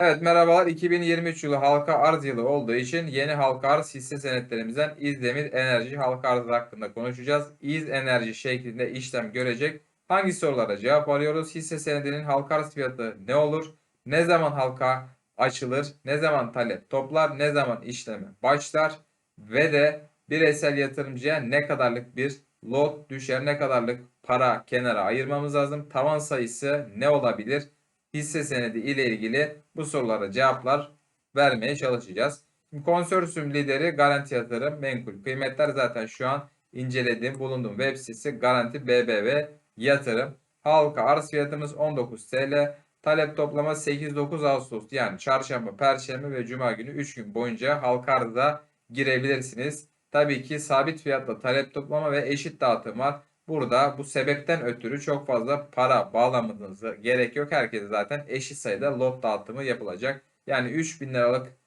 Evet merhabalar 2023 yılı halka arz yılı olduğu için yeni halka arz hisse senetlerimizden İzdemir Enerji halka arzı hakkında konuşacağız. İz Enerji şeklinde işlem görecek. Hangi sorulara cevap arıyoruz? Hisse senedinin halka arz fiyatı ne olur? Ne zaman halka açılır? Ne zaman talep toplar? Ne zaman işleme başlar? Ve de bireysel yatırımcıya ne kadarlık bir lot düşer? Ne kadarlık para kenara ayırmamız lazım? Tavan sayısı ne olabilir? Hisse senedi ile ilgili bu sorulara cevaplar vermeye çalışacağız. Şimdi konsorsiyum lideri Garanti Yatırım Menkul Kıymetler zaten şu an incelediğim bulunduğum web sitesi Garanti BBV Yatırım. Halka arz fiyatımız 19 TL. Talep toplama 8-9 Ağustos yani çarşamba, perşembe ve cuma günü 3 gün boyunca halka arıza girebilirsiniz. Tabii ki sabit fiyatla talep toplama ve eşit dağıtım var. Burada bu sebepten ötürü çok fazla para bağlamanıza gerek yok. Herkese zaten eşit sayıda lot dağıtımı yapılacak. Yani 3000 liralık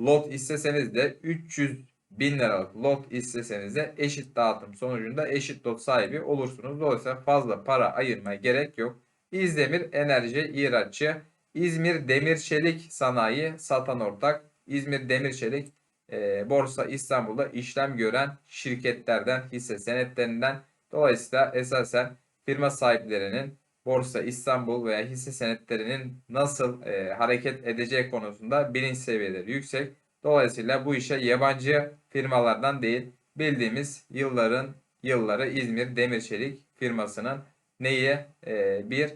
lot isteseniz de 300 bin liralık lot isteseniz de eşit dağıtım sonucunda eşit lot sahibi olursunuz. Dolayısıyla fazla para ayırmaya gerek yok. İzdemir Enerji İhraççı, İzmir Demir Çelik Sanayi satan ortak, İzmir Demir Çelik e, Borsa İstanbul'da işlem gören şirketlerden, hisse senetlerinden Dolayısıyla esasen firma sahiplerinin Borsa İstanbul veya hisse senetlerinin nasıl e, hareket edeceği konusunda bilinç seviyeleri yüksek. Dolayısıyla bu işe yabancı firmalardan değil bildiğimiz yılların yılları İzmir Demirçelik firmasının neyi e, bir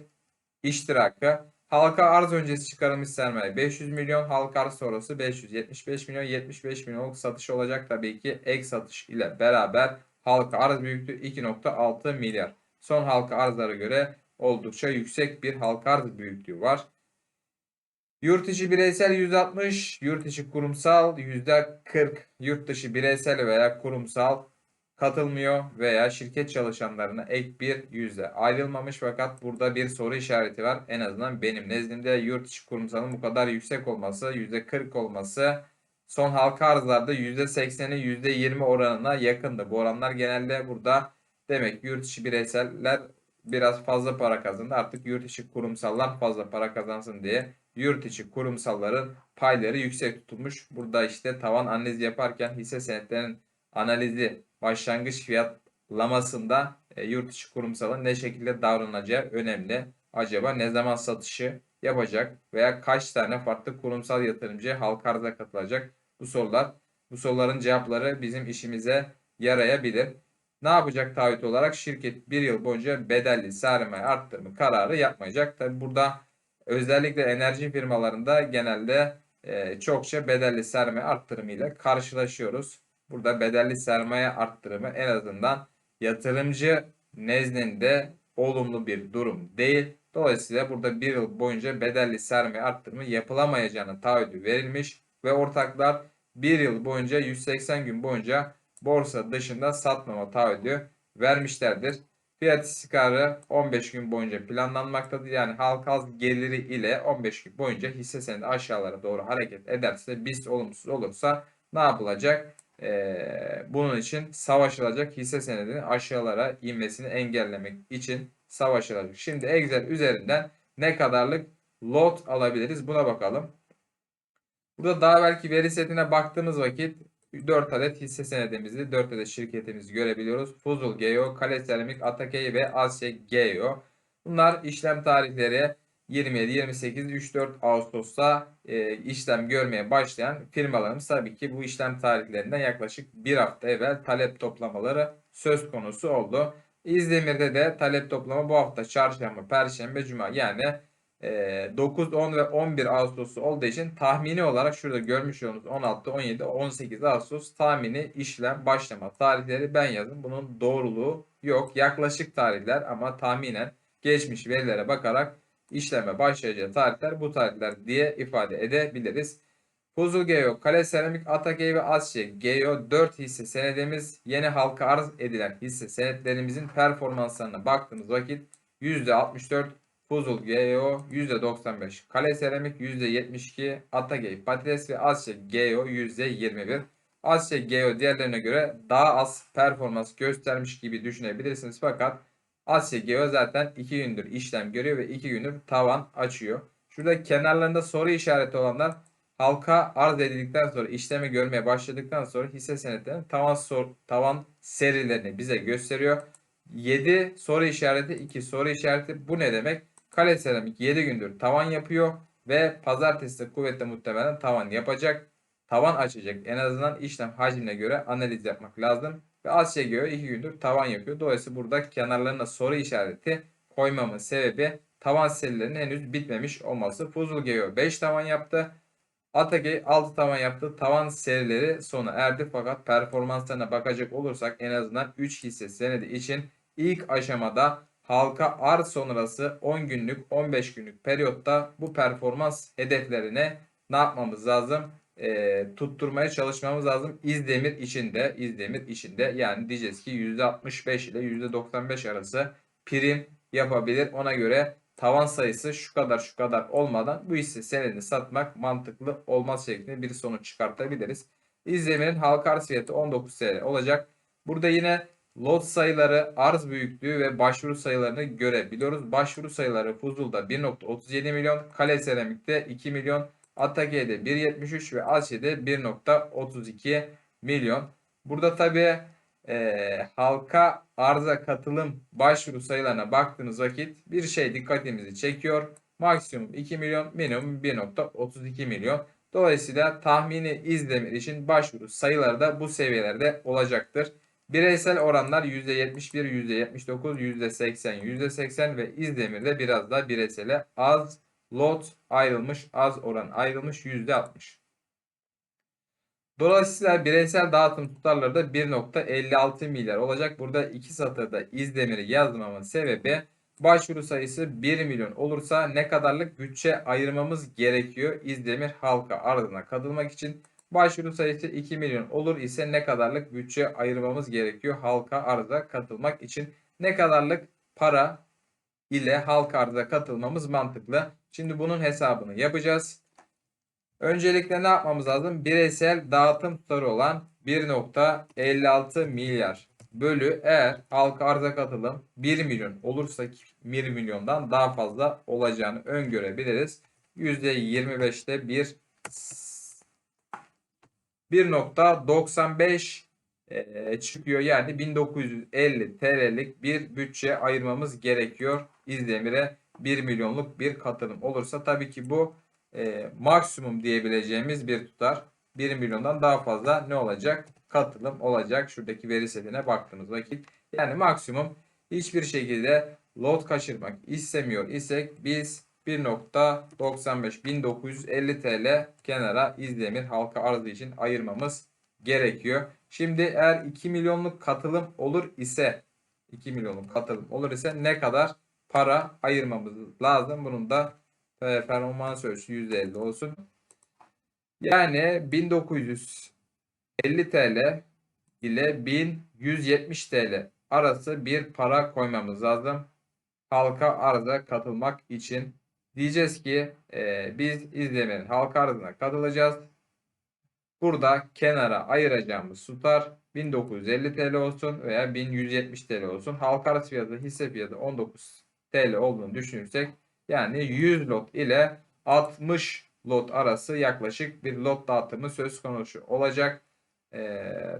iştirakı. Halka arz öncesi çıkarılmış sermaye 500 milyon, halka arz sonrası 575 milyon, 75 milyonluk satış olacak tabii ki ek satış ile beraber halka arz büyüklüğü 2.6 milyar. Son halka arzlara göre oldukça yüksek bir halka arz büyüklüğü var. Yurt içi bireysel %60, yurt içi kurumsal %40. Yurt dışı bireysel veya kurumsal katılmıyor veya şirket çalışanlarına ek bir yüzde ayrılmamış fakat burada bir soru işareti var. En azından benim nezdimde yurt içi kurumsalın bu kadar yüksek olması, %40 olması son halka arzlarda %80'i %20 oranına yakındı. Bu oranlar genelde burada demek yurt içi bireyseller biraz fazla para kazandı. Artık yurt içi kurumsallar fazla para kazansın diye yurt içi kurumsalların payları yüksek tutulmuş. Burada işte tavan analizi yaparken hisse senetlerinin analizi başlangıç fiyatlamasında e, yurt içi kurumsalın ne şekilde davranacağı önemli. Acaba ne zaman satışı yapacak veya kaç tane farklı kurumsal yatırımcı halka arza katılacak? Bu sorular, bu soruların cevapları bizim işimize yarayabilir. Ne yapacak taahhüt olarak? Şirket bir yıl boyunca bedelli sermaye arttırma kararı yapmayacak. Tabi burada özellikle enerji firmalarında genelde e, çokça bedelli sermaye arttırımı ile karşılaşıyoruz. Burada bedelli sermaye arttırımı en azından yatırımcı nezdinde olumlu bir durum değil. Dolayısıyla burada bir yıl boyunca bedelli sermaye arttırımı yapılamayacağını taahhüdü verilmiş ve ortaklar bir yıl boyunca 180 gün boyunca borsa dışında satmama taahhüdü vermişlerdir. Fiyat istikrarı 15 gün boyunca planlanmaktadır. Yani halka az geliri ile 15 gün boyunca hisse senedi aşağılara doğru hareket ederse biz olumsuz olursa ne yapılacak? Ee, bunun için savaşılacak hisse senedinin aşağılara inmesini engellemek için savaşılacak. Şimdi Excel üzerinden ne kadarlık lot alabiliriz buna bakalım. Burada daha belki veri setine baktığımız vakit 4 adet hisse senedimizi, 4 adet şirketimizi görebiliyoruz. Fuzul Geo, Kale Seramik, Atakey ve Asya Geo. Bunlar işlem tarihleri 27, 28, 3-4 Ağustos'ta e, işlem görmeye başlayan firmalarımız tabii ki bu işlem tarihlerinden yaklaşık bir hafta evvel talep toplamaları söz konusu oldu. İzdemir'de de talep toplama bu hafta çarşamba, perşembe, cuma yani 9, ee, 10 ve 11 Ağustos olduğu için tahmini olarak şurada görmüş olduğunuz 16, 17, 18 Ağustos tahmini işlem başlama tarihleri ben yazdım. Bunun doğruluğu yok. Yaklaşık tarihler ama tahminen geçmiş verilere bakarak işleme başlayacağı tarihler bu tarihler diye ifade edebiliriz. Fuzul Geo, Kale Seramik, Atagey ve Asya Geo 4 hisse senedimiz yeni halka arz edilen hisse senetlerimizin performanslarına baktığımız vakit %64 Fuzul GEO %95, Kale Seramik %72, Atagey Patates ve Asya GEO %21. Asya GEO diğerlerine göre daha az performans göstermiş gibi düşünebilirsiniz fakat Asya GEO zaten 2 gündür işlem görüyor ve 2 gündür tavan açıyor. Şurada kenarlarında soru işareti olanlar halka arz edildikten sonra işlemi görmeye başladıktan sonra hisse senetlerinin tavan sor, tavan serilerini bize gösteriyor. 7 soru işareti 2 soru işareti bu ne demek? Kale Seramik 7 gündür tavan yapıyor ve pazartesi de kuvvetle muhtemelen tavan yapacak. Tavan açacak. En azından işlem hacmine göre analiz yapmak lazım. Ve Asya göre 2 gündür tavan yapıyor. Dolayısıyla burada kenarlarına soru işareti koymamın sebebi tavan serilerinin henüz bitmemiş olması. Fuzul Geo 5 tavan yaptı. Atake 6 tavan yaptı. Tavan serileri sona erdi fakat performanslarına bakacak olursak en azından 3 hisse senedi için ilk aşamada halka arz sonrası 10 günlük 15 günlük periyotta bu performans hedeflerine ne yapmamız lazım? Ee, tutturmaya çalışmamız lazım. İzdemir içinde, İzdemir içinde yani diyeceğiz ki %65 ile %95 arası prim yapabilir. Ona göre tavan sayısı şu kadar şu kadar olmadan bu hisse senedini satmak mantıklı olmaz şeklinde bir sonuç çıkartabiliriz. İzdemir'in halka arz fiyatı 19 TL olacak. Burada yine lot sayıları, arz büyüklüğü ve başvuru sayılarını görebiliyoruz. Başvuru sayıları Fuzul'da 1.37 milyon, Kale Seramik'te 2 milyon, Atake'de 1.73 ve Alşe'de 1.32 milyon. Burada tabii e, halka arza katılım başvuru sayılarına baktığınız vakit bir şey dikkatimizi çekiyor. Maksimum 2 milyon, minimum 1.32 milyon. Dolayısıyla tahmini İzdemir için başvuru sayıları da bu seviyelerde olacaktır. Bireysel oranlar %71, %79, %80, %80 ve İzdemir'de biraz da bireysele az lot ayrılmış, az oran ayrılmış %60. Dolayısıyla bireysel dağıtım tutarları da 1.56 milyar olacak. Burada iki satırda İzdemir'i yazmamın sebebi başvuru sayısı 1 milyon olursa ne kadarlık bütçe ayırmamız gerekiyor İzdemir halka arzına katılmak için. Başvuru sayısı 2 milyon olur ise ne kadarlık bütçe ayırmamız gerekiyor halka arıza katılmak için? Ne kadarlık para ile halka arıza katılmamız mantıklı? Şimdi bunun hesabını yapacağız. Öncelikle ne yapmamız lazım? Bireysel dağıtım tutarı olan 1.56 milyar bölü eğer halka arıza katılım 1 milyon olursa 1 milyondan daha fazla olacağını öngörebiliriz. %25'te bir 1.95 e, çıkıyor. Yani 1950 TL'lik bir bütçe ayırmamız gerekiyor. İzdemir'e 1 milyonluk bir katılım olursa tabii ki bu e, maksimum diyebileceğimiz bir tutar. 1 milyondan daha fazla ne olacak? Katılım olacak. Şuradaki veri setine baktığımız vakit. Yani maksimum hiçbir şekilde lot kaçırmak istemiyor isek biz 1.95 1950 TL kenara İzdemir halka arzı için ayırmamız gerekiyor. Şimdi eğer 2 milyonluk katılım olur ise 2 milyonluk katılım olur ise ne kadar para ayırmamız lazım? Bunun da performans ölçüsü %50 olsun. Yani 1950 TL ile 1170 TL arası bir para koymamız lazım. Halka arıza katılmak için Diyeceğiz ki e, biz izlemenin halka arzına katılacağız. Burada kenara ayıracağımız tutar 1950 TL olsun veya 1170 TL olsun. Halka arz fiyatı hisse fiyatı 19 TL olduğunu düşünürsek yani 100 lot ile 60 lot arası yaklaşık bir lot dağıtımı söz konusu olacak. E,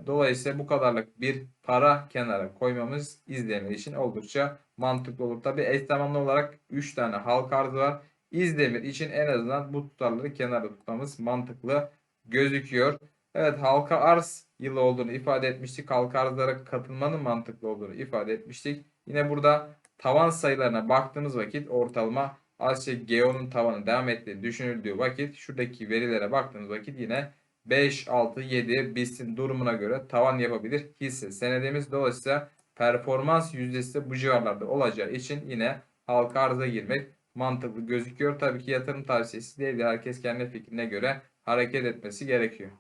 dolayısıyla bu kadarlık bir para kenara koymamız izleyenler için oldukça mantıklı olur. Tabi eş zamanlı olarak 3 tane halka arzı var. İzdemir için en azından bu tutarları kenara tutmamız mantıklı gözüküyor. Evet halka arz yılı olduğunu ifade etmiştik. Halka arzlara katılmanın mantıklı olduğunu ifade etmiştik. Yine burada tavan sayılarına baktığımız vakit ortalama Asya Geo'nun tavanı devam ettiği düşünüldüğü vakit şuradaki verilere baktığımız vakit yine 5, 6, 7 BIST'in durumuna göre tavan yapabilir hisse senedimiz. Dolayısıyla performans yüzdesi de bu civarlarda olacağı için yine halka arıza girmek mantıklı gözüküyor. Tabii ki yatırım tavsiyesi değil. Herkes kendi fikrine göre hareket etmesi gerekiyor.